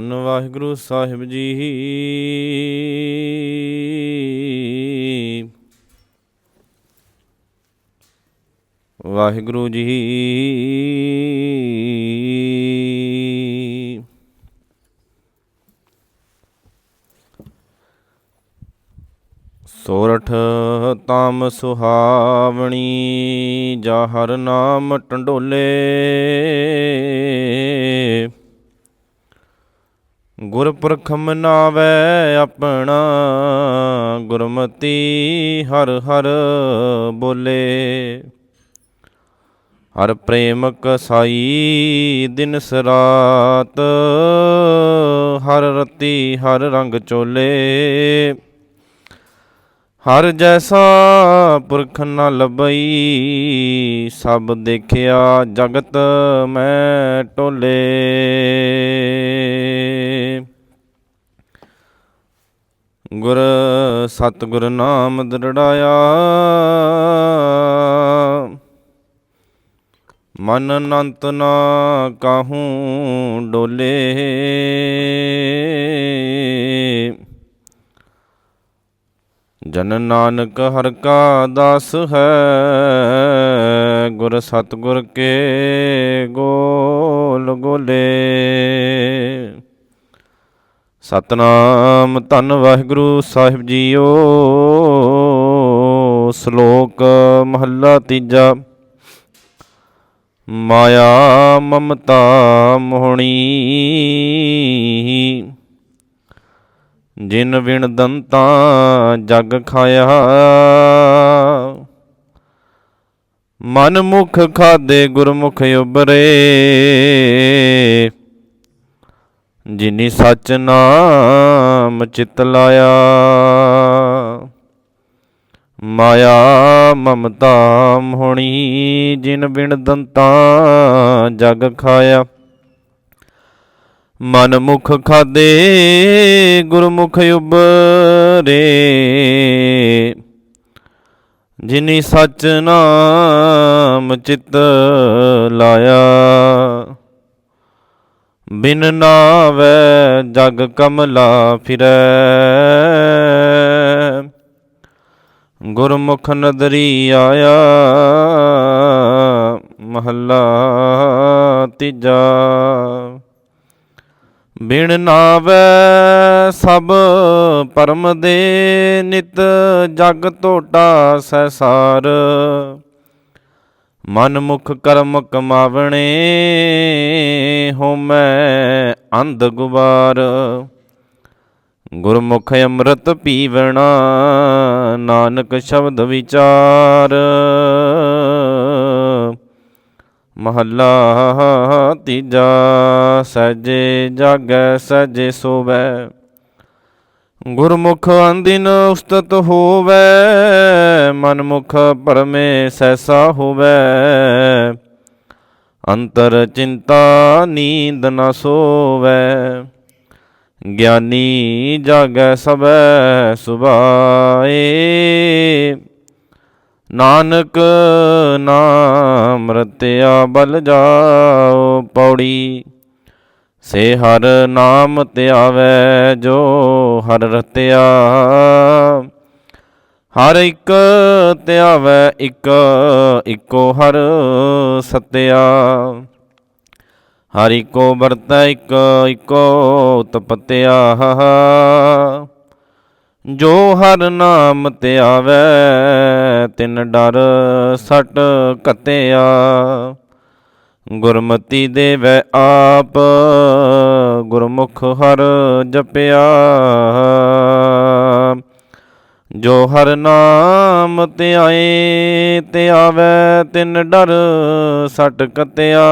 ਧੰਨ ਵਾਹਿਗੁਰੂ ਸਾਹਿਬ ਜੀ। ਵਾਹਿਗੁਰੂ ਜੀ। ਸੋਰਠ ਤਾਮ ਸੁਹਾਵਣੀ ਜਾ ਹਰ ਨਾਮ ਟੰਡੋਲੇ। ਗੁਰਪੁਰਖ ਮਨਾਵੇ ਆਪਣਾ, ਗੁਰਮਤੀ ਹਰ ਹਰ ਬੋਲੇ। ਹਰ ਪ੍ਰੇਮ ਕਸਾਈ ਦਿਨ ਸਰਾਤ, ਹਰ ਰਤੀ ਹਰ ਰੰਗ ਚੋਲੇ। ਹਰ ਜੈਸਾ ਪੁਰਖ ਨ ਲਬਈ ਸਭ ਦੇਖਿਆ ਜਗਤ ਮੈਂ ਟੋਲੇ। ਗੁਰ ਸਤਿਗੁਰ ਨਾਮ ਦਰੜਾਇਆ। ਮਨ ਅਨੰਤ ਨਾ ਕਾਹੂ ਡੋਲੇ। ਜਨ ਨਾਨਕ ਹਰ ਕਾ ਦਾਸ ਹੈ, ਗੁਰ ਸਤਿਗੁਰ ਕੇ ਗੋਲ ਗੋਲੇ। ਸਤਨਾਮ ਧੰਨ ਵਾਹਿਗੁਰੂ ਸਾਹਿਬ ਜੀਓ। ਸ਼ਲੋਕ ਮਹੱਲਾ ਤੀਜਾ। ਮਾਇਆ ਮਮਤਾ ਮੋਹਣੀ। ਜਿਨ ਵਿਣ ਦੰਤਾ ਜਗ ਖਾਇਆ। ਮਨ ਮੁਖ ਖਾਦੇ ਗੁਰਮੁਖ ਉਬਰੇ ਜਿਨੀ ਸਚ ਨਾਮ ਚਿਤ ਲਾਇਆ, ਮਾਇਆ ਮਮਤਾ ਹੋਣੀ ਜਿਨ ਬਿਨ ਦੰਤਾਂ ਜਗ ਖਾਇਆ। ਮਨ ਮੁਖ ਖਾਦੇ ਗੁਰਮੁਖ ਉਬਰੇ ਜਿਨੀ ਸਚ ਨਾਮ ਚਿਤ ਲਾਇਆ। ਬਿਨ ਨਾਵੈ ਜਗ ਕਮਲਾ ਫਿਰੈ। ਗੁਰਮੁਖ ਨਦਰੀ ਆਇਆ, ਮਹੱਲਾ ਤੀਜਾ। ਬਿਨ ਨਾਵੈ ਸਭ ਪਰਮ ਦੇ ਨਿਤ ਜਗ ਟੋਟਾ ਸੈਸਾਰ ਮਨ ਮੁਖ ਕਰਮ ਕਮਾਵਣੇ ਹੋਮੈ ਅੰਧ ਗੁਬਾਰ। ਗੁਰਮੁਖ ਅੰਮ੍ਰਿਤ ਪੀਵਣਾ, ਨਾਨਕ ਸ਼ਬਦ ਵਿਚਾਰ। ਮਹੱਲਾ ਤੀਜਾ ਸਜੇ ਜਾਗੈ ਸਜੇ ਸੋਵੈ। ਗੁਰਮੁਖ ਅੰਦਿਨ ਉਸਤਤ ਹੋਵੈ, ਮਨਮੁਖ ਪਰਮੇ ਸੈਸਾ ਹੋਵੇ। ਅੰਤਰ ਚਿੰਤਾ ਨੀਂਦ ਨ ਸੋਵੈ, ਗਿਆਨੀ ਜਾਗੈ ਸਬੈ ਸੁਭਾਏ। ਨਾਨਕ ਨਾਮ ਰਤਿਆ ਬਲ ਜਾਓ ਪੌੜੀ ਸੇ ਹਰ ਨਾਮ ਧਿਆਵੈ ਜੋ ਹਰ ਰਤਿਆ। ਹਰ ਇੱਕ ਧਿਆਵੈ, ਇੱਕ, ਇੱਕੋ ਹਰ ਸਤਿਆ। ਹਰ ਇੱਕੋ ਵਰਤੈ, ਇੱਕ, ਇੱਕੋ ਤਪਤਿਆ। ਜੋ ਹਰ ਨਾਮ ਧਿਆਵੈ, ਤਿਨ ਡਰ ਸਟ ਕਤਿਆ ਗੁਰਮਤੀ ਦੇਵੈ ਆਪ, ਗੁਰਮੁਖ ਹਰ ਜਪਿਆ। ਜੋ ਹਰ ਨਾਮ ਧਿਆਏ, ਧਿਆਵੈ ਤਿਨ ਡਰ ਸਟ ਕਤਿਆ।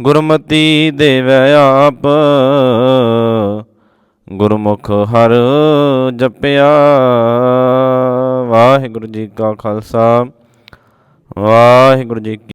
ਗੁਰਮਤੀ ਦੇਵੈ ਆਪ, ਗੁਰਮੁਖ ਹਰ ਜਪਿਆ। ਵਾਹਿਗੁਰੂ ਜੀ ਕਾ ਖਾਲਸਾ। ਵਾਹਿਗੁਰੂ ਜੀ